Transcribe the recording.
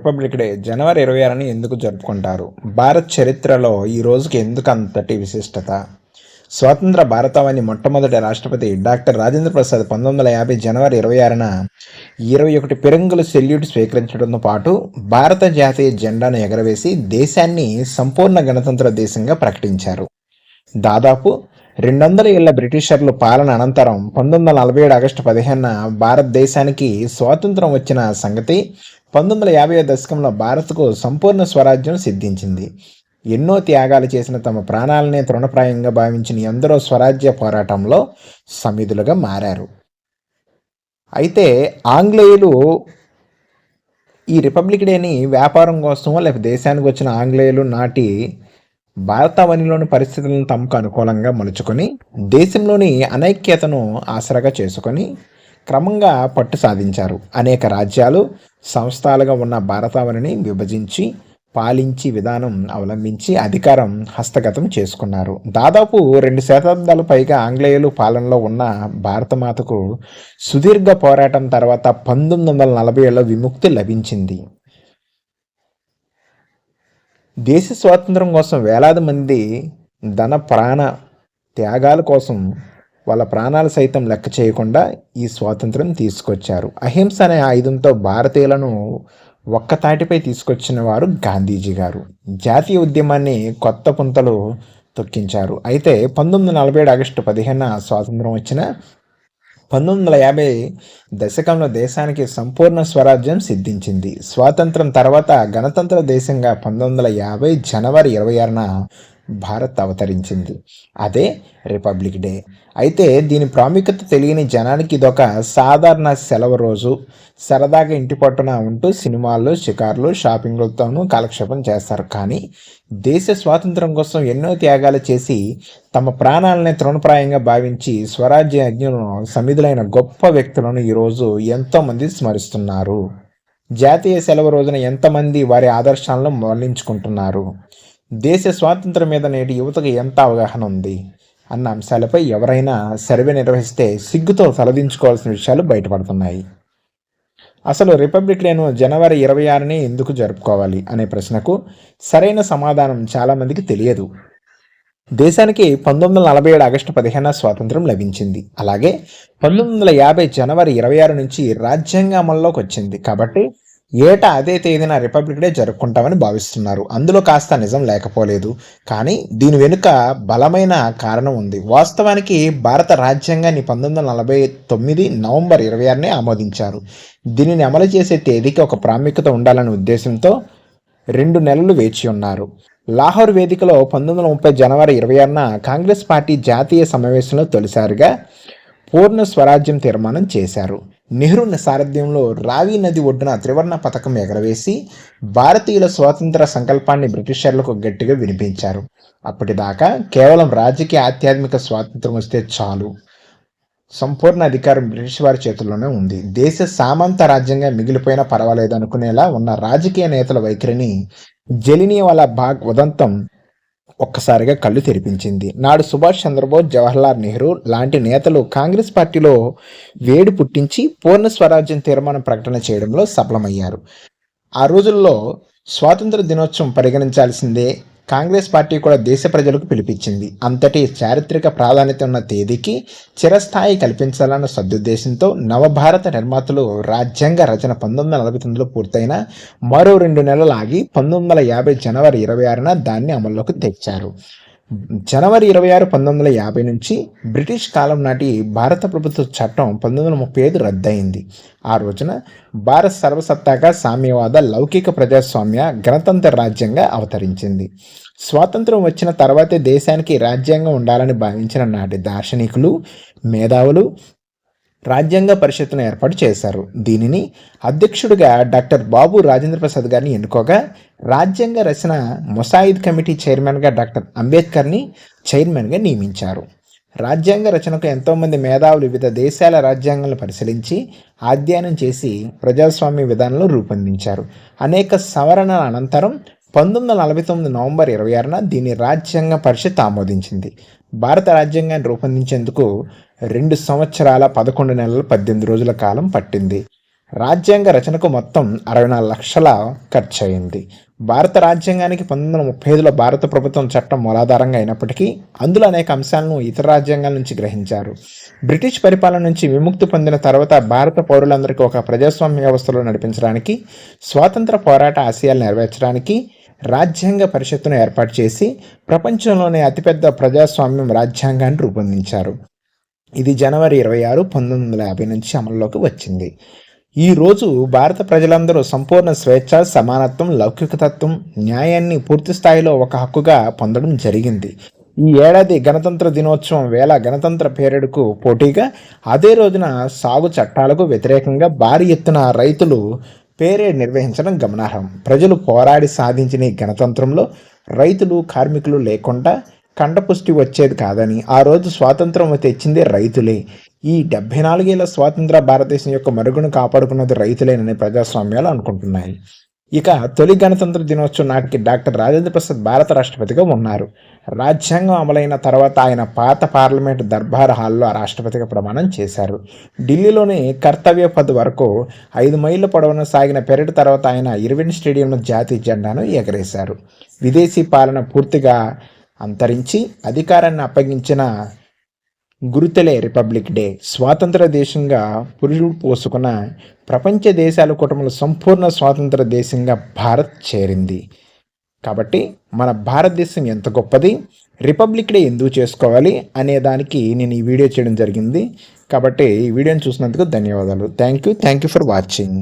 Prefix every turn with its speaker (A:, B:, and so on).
A: Republic day జనవరి ఇరవై ఆరుని ఎందుకు జరుపుకుంటారు? భారత్ చరిత్రలో ఈ రోజుకి ఎందుకు అంతటి విశిష్టత? స్వాతంత్ర భారతావని మొట్టమొదటి రాష్ట్రపతి డాక్టర్ రాజేంద్ర ప్రసాద్ పంతొమ్మిది వందల యాభై జనవరి ఇరవై ఆరున ఇరవై ఒకటి పిరంగుల సెల్యూట్ స్వీకరించడంతో పాటు భారత జాతీయ జెండాను ఎగరవేసి దేశాన్ని సంపూర్ణ గణతంత్ర దేశంగా ప్రకటించారు. దాదాపు రెండు వందల ఏళ్ళ బ్రిటిషర్లు పాలన అనంతరం పంతొమ్మిది వందల నలభై ఏడు ఆగస్టు పదిహేనున భారతదేశానికి స్వాతంత్రం వచ్చిన సంగతి పంతొమ్మిది వందల యాభై దశకంలో భారత్కు సంపూర్ణ స్వరాజ్యం సిద్ధించింది. ఎన్నో త్యాగాలు చేసిన తమ ప్రాణాలనే తృణప్రాయంగా భావించిన ఎందరో స్వరాజ్య పోరాటంలో సమిధులుగా మారారు. అయితే ఆంగ్లేయులు ఈ రిపబ్లిక్ డేని వ్యాపారం కోసమో లేకపోతే దేశానికి వచ్చిన ఆంగ్లేయులు నాటి భారతావనిలోని పరిస్థితులను తమకు అనుకూలంగా మలుచుకొని దేశంలోని అనైక్యతను ఆసరాగా చేసుకొని క్రమంగా పట్టు సాధించారు. అనేక రాజ్యాలు సంస్థలుగా ఉన్న భారతావనిని విభజించి పాలించి విధానం అవలంబించి అధికారం హస్తగతం చేసుకున్నారు. దాదాపు రెండు శతాబ్దాల పైగా ఆంగ్లేయులు పాలనలో ఉన్న భారతమాతకు సుదీర్ఘ పోరాటం తర్వాత పంతొమ్మిది వందల నలభై ఏళ్ళలో విముక్తి లభించింది. దేశ స్వాతంత్రం కోసం వేలాది మంది ధన ప్రాణ త్యాగాల కోసం వాళ్ళ ప్రాణాలు సైతం లెక్క చేయకుండా ఈ స్వాతంత్రం తీసుకొచ్చారు. అహింస అనే ఆయుధంతో భారతీయులను ఒక్కతాటిపై తీసుకొచ్చిన వారు గాంధీజీ గారు. జాతీయ ఉద్యమాన్ని కొత్త పుంతలు తొక్కించారు. అయితే పంతొమ్మిది నలభై ఏడు ఆగస్టు పదిహేన స్వాతంత్రం వచ్చిన పంతొమ్మిది వందల యాభై దశకంలో దేశానికి సంపూర్ణ స్వరాజ్యం సిద్ధించింది. స్వాతంత్రం తర్వాత గణతంత్ర దేశంగా పంతొమ్మిది వందల యాభై జనవరి ఇరవై ఆరున భారత్ అవతరించింది. అదే రిపబ్లిక్ డే. అయితే దీని ప్రాముఖ్యత తెలియని జనానికి ఇదొక సాధారణ సెలవు రోజు. సరదాగా ఇంటి పట్టున ఉంటూ సినిమాలు షికార్లు షాపింగ్లతోనూ కాలక్షేపం చేస్తారు. కానీ దేశ స్వాతంత్రం కోసం ఎన్నో త్యాగాలు చేసి తమ ప్రాణాలనే తృణప్రాయంగా భావించి స్వరాజ్య యజ్ఞను సమిధులైన గొప్ప వ్యక్తులను ఈరోజు ఎంతోమంది స్మరిస్తున్నారు. జాతీయ సెలవు రోజున ఎంతమంది వారి ఆదర్శాలను మరలించుకుంటున్నారు దేశ స్వాతంత్రం మీద నేటి యువతకు ఎంత అవగాహన ఉంది? అన్న అంశాలపై ఎవరైనా సర్వే నిర్వహిస్తే సిగ్గుతో తలదించుకోవాల్సిన విషయాలు బయటపడుతున్నాయి. అసలు రిపబ్లిక్ డేను జనవరి ఇరవై ఆరుని ఎందుకు జరుపుకోవాలి అనే ప్రశ్నకు సరైన సమాధానం చాలామందికి తెలియదు. దేశానికి పంతొమ్మిది వందల నలభై ఏడు ఆగస్టు పదిహేన స్వాతంత్రం లభించింది. అలాగే పంతొమ్మిది వందల యాభై జనవరి ఇరవై ఆరు నుంచి రాజ్యాంగ అమల్లోకి వచ్చింది. కాబట్టి ఏటా అదే తేదీన రిపబ్లిక్ డే జరుపుకుంటామని భావిస్తున్నారు. అందులో కాస్త నిజం లేకపోలేదు. కానీ దీని వెనుక బలమైన కారణం ఉంది. వాస్తవానికి భారత రాజ్యాంగాన్ని పంతొమ్మిది వందల నలభై తొమ్మిది నవంబర్ ఇరవై ఆరునే ఆమోదించారు. దీనిని అమలు చేసే తేదీకి ఒక ప్రాముఖ్యత ఉండాలనే ఉద్దేశంతో రెండు నెలలు వేచి ఉన్నారు. లాహోర్ వేదికలో పంతొమ్మిది వందల ముప్పై జనవరి ఇరవై ఆరున కాంగ్రెస్ పార్టీ జాతీయ సమావేశంలో తొలిసారిగా పూర్ణ స్వరాజ్యం తీర్మానం చేశారు. నెహ్రూ సారథ్యంలో రావి నది ఒడ్డున త్రివర్ణ పథకం ఎగరవేసి భారతీయుల స్వాతంత్ర సంకల్పాన్ని బ్రిటిషర్లకు గట్టిగా వినిపించారు. అప్పటిదాకా కేవలం రాజకీయ ఆధ్యాత్మిక స్వాతంత్రం వస్తే చాలు. సంపూర్ణ అధికారం బ్రిటిష్ వారి చేతుల్లోనే ఉంది. దేశ సామంత రాజ్యంగా మిగిలిపోయినా పర్వాలేదు అనుకునేలా ఉన్న రాజకీయ నేతల వైఖరిని జలినియవాలా బాగ్ ఉదంతం ఒక్కసారిగా కళ్ళు తెరిపించింది. నాడు సుభాష్ చంద్రబోస్ జవహర్లాల్ నెహ్రూ లాంటి నేతలు కాంగ్రెస్ పార్టీలో వేడి పుట్టించి పూర్ణ స్వరాజ్యం తీర్మానం ప్రకటన చేయడంలో సఫలమయ్యారు. ఆ రోజుల్లో స్వాతంత్ర దినోత్సవం పరిగణించాల్సిందే కాంగ్రెస్ పార్టీ కూడా దేశ ప్రజలకు పిలిపించింది. అంతటి చారిత్రక ప్రాధాన్యత ఉన్న తేదీకి చిరస్థాయి కల్పించాలన్న సదుద్దేశంతో నవభారత నిర్మాతలు రాజ్యాంగ రచన పంతొమ్మిది వందల నలభై తొమ్మిదిలో పూర్తయిన మరో రెండు నెలలు ఆగి పంతొమ్మిది వందల యాభై జనవరి ఇరవై ఆరున దాన్ని అమల్లోకి తెచ్చారు. జనవరి ఇరవై ఆరు పంతొమ్మిది వందల యాభై నుంచి బ్రిటిష్ కాలం నాటి భారత ప్రభుత్వ చట్టం పంతొమ్మిది వందల ముప్పై ఐదు రద్దయింది. ఆ రోజున భారత్ సర్వసత్తాక సామ్యవాద లౌకిక ప్రజాస్వామ్య గణతంత్ర రాజ్యంగా అవతరించింది. స్వాతంత్రం వచ్చిన తర్వాతే దేశానికి రాజ్యాంగం ఉండాలని భావించిన నాటి దార్శనికులు మేధావులు రాజ్యాంగ పరిషత్తును ఏర్పాటు చేశారు. దీనిని అధ్యక్షుడిగా డాక్టర్ బాబు రాజేంద్ర ప్రసాద్ గారిని ఎన్నుకోగా రాజ్యాంగ రచన ముసాయిద్ కమిటీ చైర్మన్గా డాక్టర్ అంబేద్కర్ని చైర్మన్గా నియమించారు. రాజ్యాంగ రచనకు ఎంతోమంది మేధావులు వివిధ దేశాల రాజ్యాంగాలను పరిశీలించి అధ్యయనం చేసి ప్రజాస్వామ్య విధానాలను రూపొందించారు. అనేక సవరణల అనంతరం పంతొమ్మిది వందల నలభై తొమ్మిది నవంబర్ ఇరవై ఆరున దీన్ని రాజ్యాంగ పరిషత్ ఆమోదించింది. భారత రాజ్యాంగాన్ని రూపొందించేందుకు రెండు సంవత్సరాల పదకొండు నెలల పద్దెనిమిది రోజుల కాలం పట్టింది. రాజ్యాంగ రచనకు మొత్తం అరవై నాలుగు లక్షల ఖర్చు అయింది భారత రాజ్యాంగానికి పంతొమ్మిది వందల ముప్పై ఐదులో భారత ప్రభుత్వం చట్టం మూలాధారంగా అయినప్పటికీ అందులో అనేక అంశాలను ఇతర రాజ్యాంగాల నుంచి గ్రహించారు. బ్రిటిష్ పరిపాలన నుంచి విముక్తి పొందిన తర్వాత భారత పౌరులందరికీ ఒక ప్రజాస్వామ్య వ్యవస్థలో నడిపించడానికి స్వాతంత్ర పోరాట ఆశయాలు నెరవేర్చడానికి రాజ్యాంగ పరిషత్తును ఏర్పాటు చేసి ప్రపంచంలోనే అతిపెద్ద ప్రజాస్వామ్యం రాజ్యాంగాన్ని రూపొందించారు. ఇది జనవరి ఇరవై ఆరు పంతొమ్మిది వందల యాభై నుంచి అమల్లోకి వచ్చింది. ఈ రోజు భారత ప్రజలందరూ సంపూర్ణ స్వేచ్ఛ సమానత్వం లౌకికతత్వం న్యాయాన్ని పూర్తి స్థాయిలో ఒక హక్కుగా పొందడం జరిగింది. ఈ ఏడాది గణతంత్ర దినోత్సవం వేళ గణతంత్ర పేరెడుకు పోటీగా అదే రోజున సాగు చట్టాలకు వ్యతిరేకంగా భారీ ఎత్తున రైతులు పేరేడ్ నిర్వహించడం గమనార్హం. ప్రజలు పోరాడి సాధించిన ఈ గణతంత్రంలో రైతులు కార్మికులు లేకుండా కండపుష్టి వచ్చేది కాదని ఆ రోజు స్వాతంత్రం తెచ్చింది రైతులే. ఈ డెబ్బై నాలుగేళ్ళ స్వాతంత్ర భారతదేశం యొక్క మరుగును కాపాడుకున్నది రైతులేనని ప్రజాస్వామ్యాలు అనుకుంటున్నాయి. ఇక తొలి గణతంత్ర దినోత్సవం నాటికి డాక్టర్ రాజేంద్ర ప్రసాద్ భారత రాష్ట్రపతిగా ఉన్నారు. రాజ్యాంగం అమలైన తర్వాత ఆయన పాత పార్లమెంట్ దర్బార్ హాల్లో రాష్ట్రపతిగా ప్రమాణం చేశారు. ఢిల్లీలోని కర్తవ్య పద్ వరకు ఐదు మైళ్ళ పొడవున సాగిన పెరటి తర్వాత ఆయన ఇర్విన్ స్టేడియంలో జాతీయ జెండాను ఎగరేశారు. విదేశీ పాలన పూర్తిగా అంతరించి అధికారాన్ని అప్పగించిన గురుతెలే రిపబ్లిక్ డే స్వాతంత్ర దేశంగా పురుషుడు పోసుకున్న ప్రపంచ దేశాల కుటుంబంలో సంపూర్ణ స్వాతంత్ర దేశంగా భారత్ చేరింది. కాబట్టి మన భారతదేశం ఎంత గొప్పది రిపబ్లిక్ డే ఎందుకు చేసుకోవాలి అనే దానికి నేను ఈ వీడియో చేయడం జరిగింది. కాబట్టి ఈ వీడియోని చూసినందుకు ధన్యవాదాలు. Thank you. Thank you for watching.